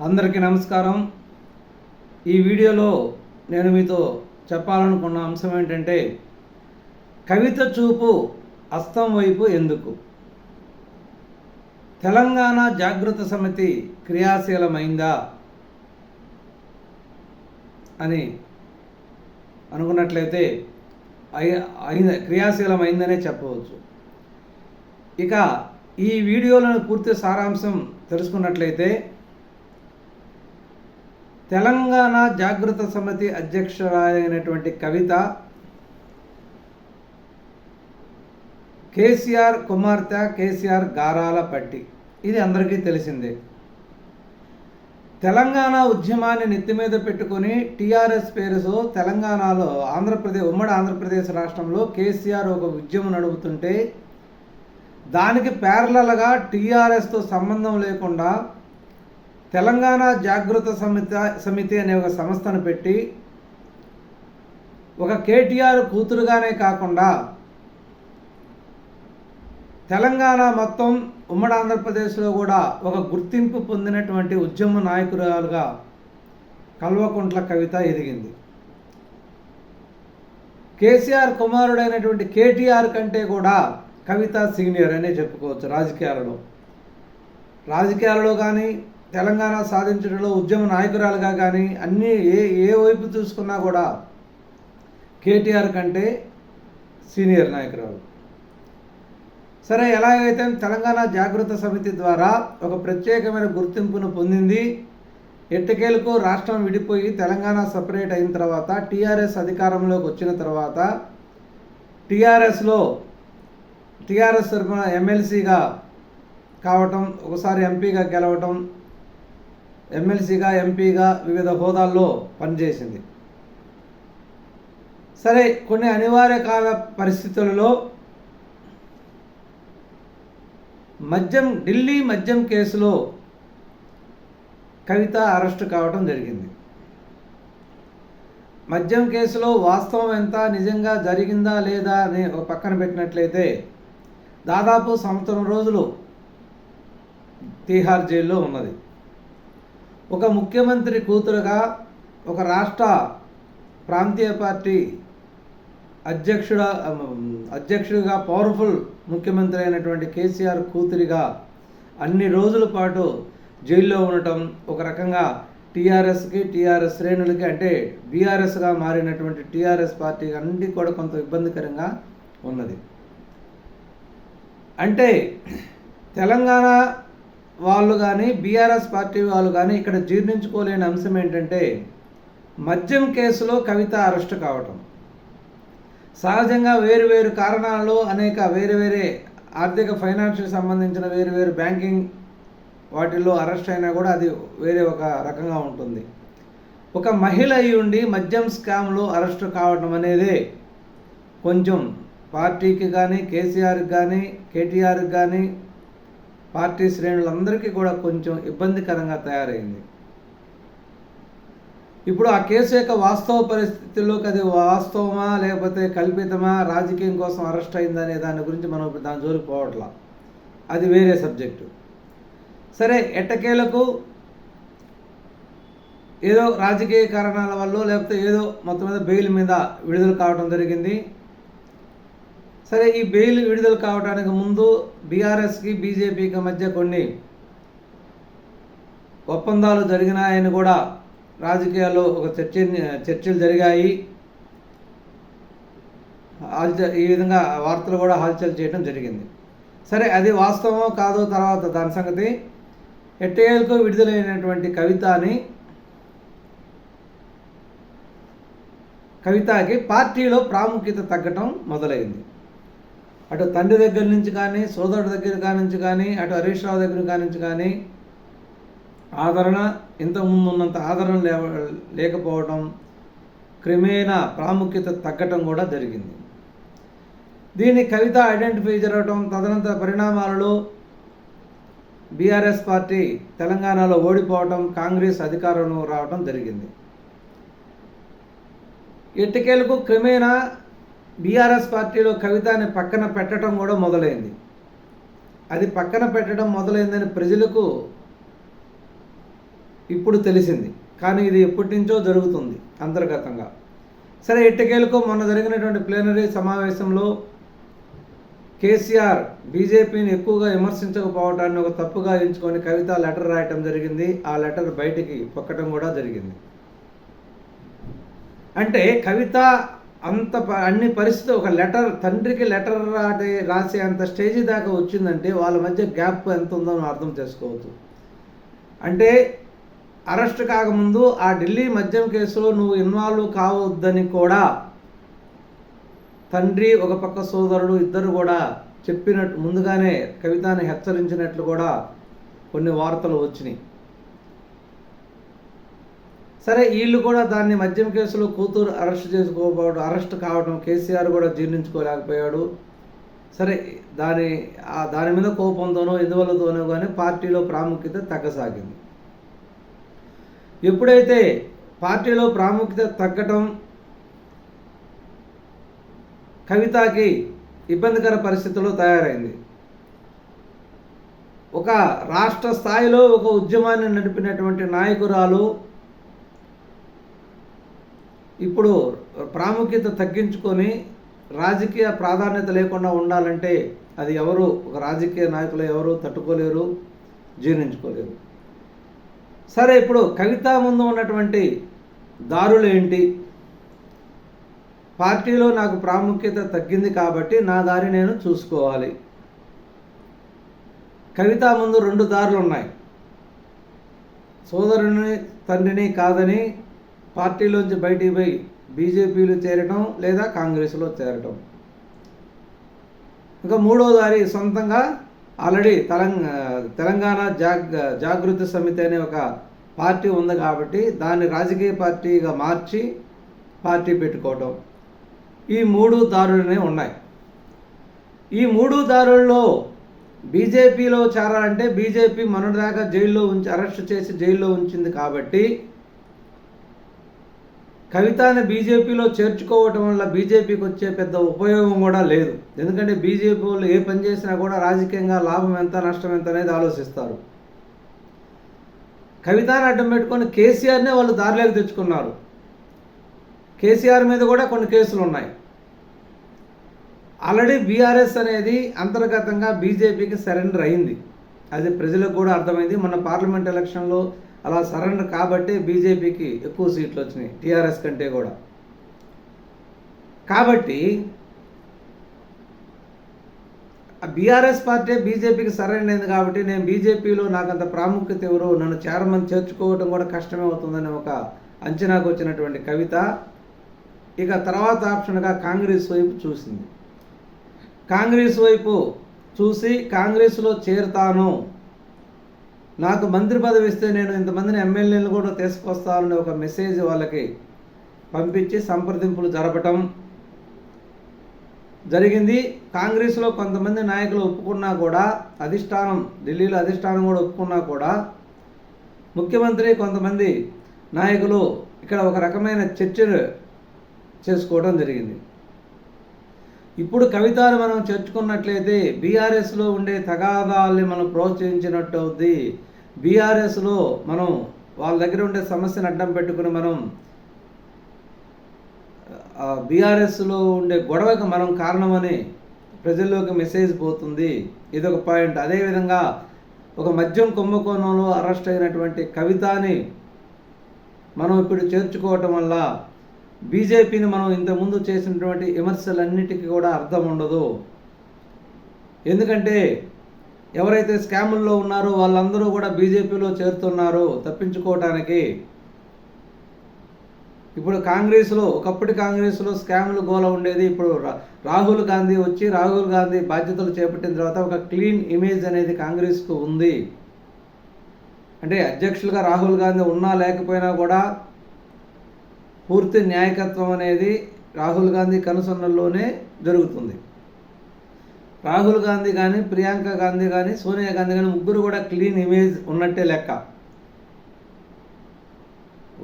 అందరికీ నమస్కారం. ఈ వీడియోలో నేను మీతో చెప్పాలనుకున్న అంశం ఏంటంటే కవిత చూపు అస్తం వైపు ఎందుకు? తెలంగాణ జాగృత సమితి క్రియాశీలమైందా అని అనుకున్నట్లయితే అయి అయింద క్రియాశీలమైందనే చెప్పవచ్చు. ఇక ఈ వీడియోలను పూర్తి సారాంశం తెలుసుకున్నట్లయితే తెలంగాణ జాగృత సమితి అధ్యక్షురాలైనటువంటి కవిత కేసీఆర్ కుమార్తె కేసీఆర్ గారాల పట్టి ఇది అందరికీ తెలిసిందే. తెలంగాణ ఉద్యమాన్ని నెత్తి మీద పెట్టుకుని టీఆర్ఎస్ పేరుతో తెలంగాణలో ఆంధ్రప్రదేశ్ ఉమ్మడి ఆంధ్రప్రదేశ్ రాష్ట్రంలో కేసీఆర్ ఒక ఉద్యమం నడుపుతుంటే దానికి ప్యారలగా టీఆర్ఎస్తో సంబంధం లేకుండా తెలంగాణ జాగృత సమితి సమితి అనే ఒక సంస్థను పెట్టి ఒక కేటీఆర్ కూతురుగానే కాకుండా తెలంగాణ మొత్తం ఉమ్మడి ఆంధ్రప్రదేశ్లో కూడా ఒక గుర్తింపు పొందినటువంటి ఉద్యమ నాయకురాలుగా కల్వకుంట్ల కవిత ఎదిగింది. కేసీఆర్ కుమారుడైనటువంటి కేటీఆర్ కంటే కూడా కవిత సీనియర్ అనే చెప్పుకోవచ్చు రాజకీయాలలో. రాజకీయాలలో కానీ తెలంగాణ సాధించడంలో ఉద్యమ నాయకురాలుగా కానీ అన్నీ ఏ ఏ వైపు చూసుకున్నా కూడా కేటీఆర్ కంటే సీనియర్ నాయకురాలు. సరే ఎలాగైతే తెలంగాణ జాగృత సమితి ద్వారా ఒక ప్రత్యేకమైన గుర్తింపును పొందింది ఎట్టకేలకు రాష్ట్రం విడిపోయి తెలంగాణ సపరేట్ అయిన తర్వాత టీఆర్ఎస్ అధికారంలోకి వచ్చిన తర్వాత టీఆర్ఎస్లో టీఆర్ఎస్ తరఫున ఎమ్మెల్సీగా కావటం ఒకసారి ఎంపీగా గెలవటం ఎమ్మెల్సీగా ఎంపీగా వివిధ హోదాల్లో పనిచేసింది. సరే కొన్ని అనివార్య కాల పరిస్థితులలో మద్యం ఢిల్లీ మద్యం కేసులో కవిత అరెస్టు కావడం జరిగింది. మద్యం కేసులో వాస్తవం ఎంత నిజంగా జరిగిందా లేదా అని ఒక పక్కన పెట్టినట్లయితే దాదాపు సంవత్సరం రోజులు తీహార్ జైల్లో ఉన్నది. ఒక ముఖ్యమంత్రి కూతురుగా ఒక రాష్ట్ర ప్రాంతీయ పార్టీ అధ్యక్షుడ అధ్యక్షుడిగా పవర్ఫుల్ ముఖ్యమంత్రి అయినటువంటి కేసీఆర్ కూతురిగా అన్ని రోజుల పాటు జైల్లో ఉండటం ఒక రకంగా టీఆర్ఎస్కి టీఆర్ఎస్ శ్రేణులకి అంటే బీఆర్ఎస్గా మారినటువంటి టీఆర్ఎస్ పార్టీ అన్నిటి కూడా కొంత ఇబ్బందికరంగా ఉన్నది. అంటే తెలంగాణ వాళ్ళు కానీ బీఆర్ఎస్ పార్టీ వాళ్ళు కానీ ఇక్కడ జీర్ణించుకోలేని అంశం ఏంటంటే మద్యం కేసులో కవిత అరెస్టు కావటం. సహజంగా వేరు వేరు కారణాలలో అనేక వేరు వేరే ఆర్థిక ఫైనాన్షియల్ సంబంధించిన వేరు వేరు బ్యాంకింగ్ వాటిల్లో అరెస్ట్ అయినా కూడా అది వేరే ఒక రకంగా ఉంటుంది. ఒక మహిళ అయి ఉండి మద్యం స్కామ్లో అరెస్ట్ కావడం అనేది కొంచెం పార్టీకి కానీ కేసీఆర్కి కానీ కేటీఆర్కి కానీ పార్టీ శ్రేణులందరికీ కూడా కొంచెం ఇబ్బందికరంగా తయారైంది. ఇప్పుడు ఆ కేసు యొక్క వాస్తవ పరిస్థితుల్లోకి అది వాస్తవమా లేకపోతే కల్పితమా రాజకీయం కోసం అరెస్ట్ అయిందా అనే దాని గురించి మనం ఇప్పుడు దాని జోలికి పోవట్లా? అది వేరే సబ్జెక్టు. సరే ఎట్టకేలకు ఏదో రాజకీయ కారణాల వల్ల లేకపోతే ఏదో మొత్తం మీద బెయిల్ మీద విడుదల కావడం జరిగింది. సరే ఈ బెయిల్ విడుదల కావడానికి ముందు బీఆర్ఎస్కి బీజేపీకి మధ్య కొన్ని ఒప్పందాలు జరిగినాయని కూడా రాజకీయాల్లో ఒక చర్చ చర్చలు జరిగాయి. ఈ విధంగా వార్తలు కూడా హల్చల్ చేయడం జరిగింది. సరే అది వాస్తవమో కాదో తర్వాత దాని సంగతి. ఎట్టేళ్ళకు విడుదలైనటువంటి కవితని కవితకి పార్టీలో ప్రాముఖ్యత తగ్గటం మొదలైంది. అటు తండ్రి దగ్గర నుంచి కానీ సోదరుడి దగ్గర నుంచి కానీ అటు హరీష్ రావు దగ్గర నుంచి కానీ ఆదరణ ఇంతకుముందు ఉన్నంత ఆదరణ లే లేకపోవడం క్రమేణా ప్రాముఖ్యత తగ్గటం కూడా జరిగింది. దీన్ని కవిత ఐడెంటిఫై జరగటం తదనంతర పరిణామాలలో బీఆర్ఎస్ పార్టీ తెలంగాణలో ఓడిపోవటం కాంగ్రెస్ అధికారంలో రావడం జరిగింది. ఎట్టికేలకు క్రమేణా బీఆర్ఎస్ పార్టీలో కవితని పక్కన పెట్టడం కూడా మొదలైంది. అది పక్కన పెట్టడం మొదలైందని ప్రజలకు ఇప్పుడు తెలిసింది. కానీ ఇది ఎప్పటి నుంచో జరుగుతుంది అంతర్గతంగా. సరే ఎట్టకేలకు మొన్న జరిగినటువంటి ప్లేనరీ సమావేశంలో కేసీఆర్ బీజేపీని ఎక్కువగా విమర్శించకపోవటాన్ని ఒక తప్పుగా ఎంచుకొని కవిత లెటర్ రాయటం జరిగింది. ఆ లెటర్ బయటికి పొక్కటం కూడా జరిగింది. అంటే కవిత అంత ప- అన్ని పరిస్థితి ఒక లెటర్ తండ్రికి లెటర్ రాటే రాసే అంత స్టేజీ దాకా వచ్చిందంటే వాళ్ళ మధ్య గ్యాప్ ఎంత ఉందో మనం అర్థం చేసుకోవచ్చు. అంటే అరెస్ట్ కాకముందు ఆ ఢిల్లీ మద్యం కేసులో నువ్వు ఇన్వాల్వ్ కావద్దని కూడా తండ్రి ఒక పక్క సోదరుడు ఇద్దరు కూడా చెప్పినట్టు ముందుగానే కవితని హెచ్చరించినట్లు కూడా కొన్ని వార్తలు వచ్చినాయి. సరే వీళ్ళు కూడా దాన్ని మద్యం కేసులో కూతురు అరెస్ట్ చేసుకోకపోవడం అరెస్ట్ కావడం కేసీఆర్ కూడా జీర్ణించుకోలేకపోయాడు. సరే దాని దాని మీద కోపంతోనో ఎందువల్లతోనో కానీ పార్టీలో ప్రాముఖ్యత తగ్గసాగింది. ఎప్పుడైతే పార్టీలో ప్రాముఖ్యత తగ్గటం కవితకి ఇబ్బందికర పరిస్థితుల్లో తయారైంది. ఒక రాష్ట్ర స్థాయిలో ఒక ఉద్యమాన్ని నడిపినటువంటి నాయకురాలు ఇప్పుడు ప్రాముఖ్యత తగ్గించుకొని రాజకీయ ప్రాధాన్యత లేకుండా ఉండాలంటే అది ఎవరు ఒక రాజకీయ నాయకులు ఎవరు తట్టుకోలేరు జీర్ణించుకోలేరు. సరే ఇప్పుడు కవిత ముందు ఉన్నటువంటి దారులు ఏంటి? పార్టీలో నాకు ప్రాముఖ్యత తగ్గింది కాబట్టి నా దారి నేను చూసుకోవాలి. కవిత ముందు రెండు దారులు ఉన్నాయి సోదరుని తండ్రిని కాదని పార్టీలోంచి బయటికి పోయి బీజేపీలో చేరటం లేదా కాంగ్రెస్లో చేరటం. ఇంకా మూడోదారి సొంతంగా ఆల్రెడీ తెలంగ తెలంగాణ జాగ్ జాగృతి సమితి అనే ఒక పార్టీ ఉంది కాబట్టి దాన్ని రాజకీయ పార్టీగా మార్చి పార్టీ పెట్టుకోవటం. ఈ మూడు దారులనే ఉన్నాయి. ఈ మూడు దారుల్లో బీజేపీలో చేరాలంటే బీజేపీ మొన్నటిదాకా జైల్లో ఉంచి అరెస్ట్ చేసి జైల్లో ఉంచింది కాబట్టి కవితని బీజేపీలో చేర్చుకోవటం వల్ల బీజేపీకి వచ్చే పెద్ద ఉపయోగం కూడా లేదు. ఎందుకంటే బీజేపీ వాళ్ళు ఏ పని చేసినా కూడా రాజకీయంగా లాభం ఎంత నష్టం ఎంత అనేది ఆలోచిస్తారు. కవితని అడ్డం పెట్టుకొని కేసీఆర్నే వాళ్ళు దారిలోకి తెచ్చుకున్నారు. కేసీఆర్ మీద కూడా కొన్ని కేసులు ఉన్నాయి. ఆల్రెడీ బీఆర్ఎస్ అనేది అంతర్గతంగా బీజేపీకి సరెండర్ అయింది. అది ప్రజలకు కూడా అర్థమైంది. మన పార్లమెంట్ ఎలక్షన్లో అలా సరెండర్ కాబట్టి బీజేపీకి ఎక్కువ సీట్లు వచ్చినాయి టీఆర్ఎస్ కంటే కూడా. కాబట్టి బీఆర్ఎస్ పార్టీ బీజేపీకి సరెండర్ అయింది కాబట్టి నేను బీజేపీలో నాకు అంత ప్రాముఖ్యత ఎవరు నన్ను చేరమని చేర్చుకోవడం కూడా కష్టమే అవుతుందని ఒక అంచనాకు వచ్చినటువంటి కవిత. ఇక తర్వాత ఆప్షన్గా కాంగ్రెస్ వైపు చూసింది. కాంగ్రెస్ వైపు చూసి కాంగ్రెస్లో చేరుతాను. నాకు మంత్రి పదవి ఇస్తే నేను ఇంతమందిని ఎమ్మెల్యేలు కూడా తీసుకొస్తానని ఒక మెసేజ్ వాళ్ళకి పంపించి సంప్రదింపులు జరపటం జరిగింది. కాంగ్రెస్లో కొంతమంది నాయకులు ఒప్పుకున్నా కూడా అధిష్టానం ఢిల్లీలో అధిష్టానం కూడా ఒప్పుకున్నా కూడా ముఖ్యమంత్రి కొంతమంది నాయకులు ఇక్కడ ఒక రకమైన చర్చలు చేసుకోవడం జరిగింది. ఇప్పుడు కవితను మనం చేర్చుకున్నట్లయితే బీఆర్ఎస్లో ఉండే తగాదాల్ని మనం ప్రోత్సహించినట్టు అవుద్ది బీఆర్ఎస్లో మనం వాళ్ళ దగ్గర ఉండే సమస్యను అడ్డం పెట్టుకుని మనం బీఆర్ఎస్లో ఉండే గొడవకు మనం కారణమని ప్రజల్లోకి మెసేజ్ పోతుంది. ఇది ఒక పాయింట్. అదేవిధంగా ఒక మద్యం కుంభకోణంలో అరెస్ట్ అయినటువంటి కవితని మనం ఇప్పుడు చేర్చుకోవటం వల్ల బీజేపీని మనం ఇంతకుముందు చేసినటువంటి విమర్శలన్నిటికీ కూడా అర్థం ఉండదు. ఎందుకంటే ఎవరైతే స్కాముల్లో ఉన్నారో వాళ్ళందరూ కూడా బీజేపీలో చేరుతున్నారు తప్పించుకోవటానికి. ఇప్పుడు కాంగ్రెస్లో ఒకప్పటి కాంగ్రెస్లో స్కామ్లు గోల ఉండేది. ఇప్పుడు రా- రాహుల్ గాంధీ వచ్చి రాహుల్ గాంధీ బాధ్యతలు చేపట్టిన తర్వాత ఒక క్లీన్ ఇమేజ్ అనేది కాంగ్రెస్కు ఉంది. అంటే అధ్యక్షులుగా రాహుల్ గాంధీ ఉన్నా లేకపోయినా కూడా పూర్తి న్యాయకత్వం అనేది రాహుల్ గాంధీ కనుసన్నల్లోనే జరుగుతుంది. రాహుల్ గాంధీ కానీ ప్రియాంక గాంధీ కానీ సోనియా గాంధీ కానీ ముగ్గురు కూడా క్లీన్ ఇమేజ్ ఉన్నట్టే లెక్క.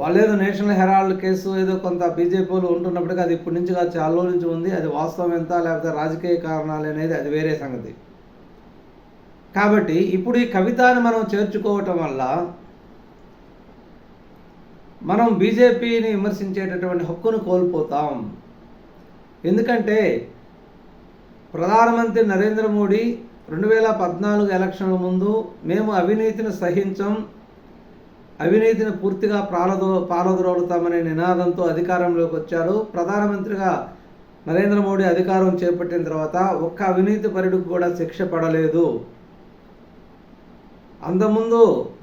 వాళ్ళేదో నేషనల్ హెరాల్డ్ కేసు ఏదో కొంత బీజేపీలో ఉంటున్నప్పటికీ అది ఇప్పటి నుంచి కాదు చాలా రోజుల నుంచి ఉంది. అది వాస్తవం ఎంత లేకపోతే రాజకీయ కారణాలు అనేది అది వేరే సంగతి. కాబట్టి ఇప్పుడు ఈ కవితను మనం చేర్చుకోవటం వల్ల మనం బీజేపీని విమర్శించేటటువంటి హక్కును కోల్పోతాం. ఎందుకంటే ప్రధానమంత్రి నరేంద్ర మోడీ రెండు వేల పద్నాలుగు ఎలక్షన్ల ముందు మేము అవినీతిని సహించం అవినీతిని పూర్తిగా ప్రాలదో పాలదోలుతామనే నినాదంతో అధికారంలోకి వచ్చారు. ప్రధానమంత్రిగా నరేంద్ర మోడీ అధికారం చేపట్టిన తర్వాత ఒక్క అవినీతి పరుడికి కూడా శిక్ష పడలేదు. అంతకుముందు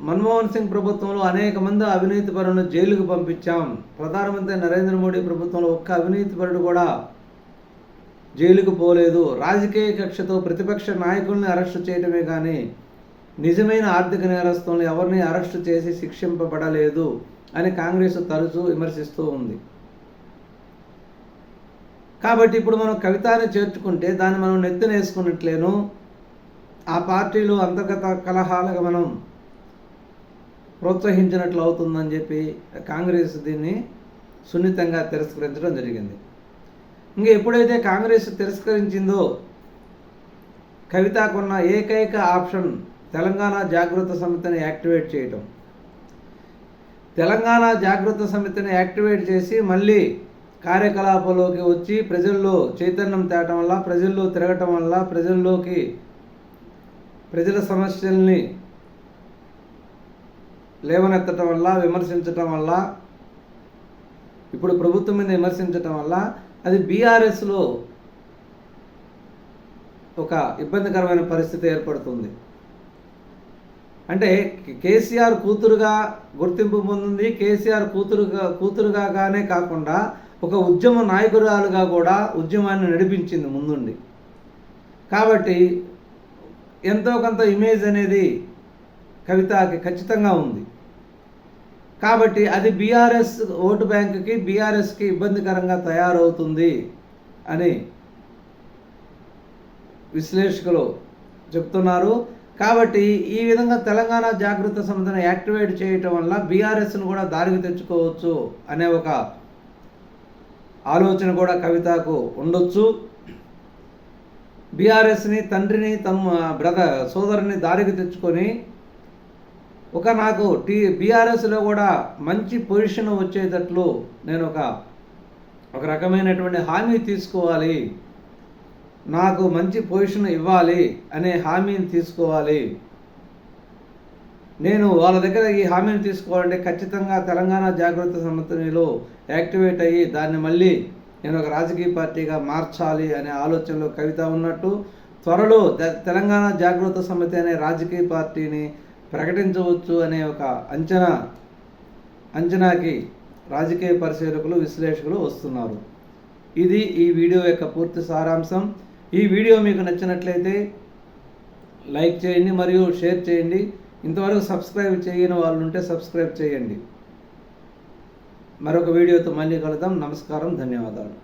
మన్మోహన్ సింగ్ ప్రభుత్వంలో అనేక మంది అవినీతి పరులను జైలుకు పంపించాం. ప్రధానమంత్రి నరేంద్ర మోడీ ప్రభుత్వంలో ఒక్క అవినీతి పరుడు కూడా జైలుకు పోలేదు. రాజకీయ కక్షతో ప్రతిపక్ష నాయకుల్ని అరెస్టు చేయడమే కానీ నిజమైన ఆర్థిక నేరస్తులను ఎవరిని అరెస్టు చేసి శిక్షింపబడలేదు అని కాంగ్రెస్ తరచూ విమర్శిస్తూ ఉంది. కాబట్టి ఇప్పుడు మనం కవితాన్ని చేర్చుకుంటే దాన్ని మనం నెత్తినేసుకున్నట్లేను ఆ పార్టీలో అంతర్గత కలహాలుగా మనం ప్రోత్సహించినట్లు అవుతుందని చెప్పి కాంగ్రెస్ దీన్ని సున్నితంగా తిరస్కరించడం జరిగింది. ఇంకా ఎప్పుడైతే కాంగ్రెస్ తిరస్కరించిందో కవితకున్న ఏకైక ఆప్షన్ తెలంగాణ జాగృత సమితిని యాక్టివేట్ చేయటం. తెలంగాణ జాగృత సమితిని యాక్టివేట్ చేసి మళ్ళీ కార్యకలాపాల్లోకి వచ్చి ప్రజల్లో చైతన్యం తేటం వల్ల ప్రజల్లో తిరగటం వల్ల ప్రజల్లోకి ప్రజల సమస్యల్ని లేవనెత్తటం వల్ల విమర్శించటం వల్ల ఇప్పుడు ప్రభుత్వం మీద విమర్శించటం వల్ల అది బీఆర్ఎస్లో ఒక ఇబ్బందికరమైన పరిస్థితి ఏర్పడుతుంది. అంటే కేసీఆర్ కూతురుగా గుర్తింపు పొందింది. కేసీఆర్ కూతురుగా కూతురుగానే కాకుండా ఒక ఉద్యమ నాయకురాలుగా కూడా ఉద్యమాన్ని నడిపించింది ముందుండి. కాబట్టి ఎంతో కొంత ఇమేజ్ అనేది కవితకి ఖచ్చితంగా ఉంది. కాబట్టి అది బీఆర్ఎస్ ఓటు బ్యాంకుకి బీఆర్ఎస్కి ఇబ్బందికరంగా తయారవుతుంది అని విశ్లేషకులు చెప్తున్నారు. కాబట్టి ఈ విధంగా తెలంగాణ జాగృత సమితిని యాక్టివేట్ చేయటం వల్ల బీఆర్ఎస్ను కూడా దారికి తెచ్చుకోవచ్చు అనే ఒక ఆలోచన కూడా కవితకు ఉండొచ్చు. బీఆర్ఎస్ని తండ్రిని తమ బ్రదర్ సోదరుని దారికి తెచ్చుకొని ఒక నాకు టీ బీఆర్ఎస్లో కూడా మంచి పొజిషన్ వచ్చేటట్లు నేను ఒక ఒక రకమైనటువంటి హామీ తీసుకోవాలి. నాకు మంచి పొజిషన్ ఇవ్వాలి అనే హామీని తీసుకోవాలి. నేను వాళ్ళ దగ్గర ఈ హామీని తీసుకోవాలంటే ఖచ్చితంగా తెలంగాణ జాగ్రత్త సమితిలో యాక్టివేట్ అయ్యి దాన్ని మళ్ళీ నేను ఒక రాజకీయ పార్టీగా మార్చాలి అనే ఆలోచనలో కవిత ఉన్నట్టు త్వరలో తెలంగాణ జాగృత సమితి అనే రాజకీయ పార్టీని ప్రకటించవచ్చు అనే ఒక అంచనా అంచనాకి రాజకీయ పరిశీలకులు విశ్లేషకులు వస్తున్నారు. ఇది ఈ వీడియో యొక్క పూర్తి సారాంశం. ఈ వీడియో మీకు నచ్చినట్లయితే లైక్ చేయండి మరియు షేర్ చేయండి. ఇంతవరకు సబ్స్క్రైబ్ చేయని వాళ్ళు ఉంటే సబ్స్క్రైబ్ చేయండి. మరొక వీడియోతో మళ్ళీ కలుద్దాం. నమస్కారం ధన్యవాదాలు.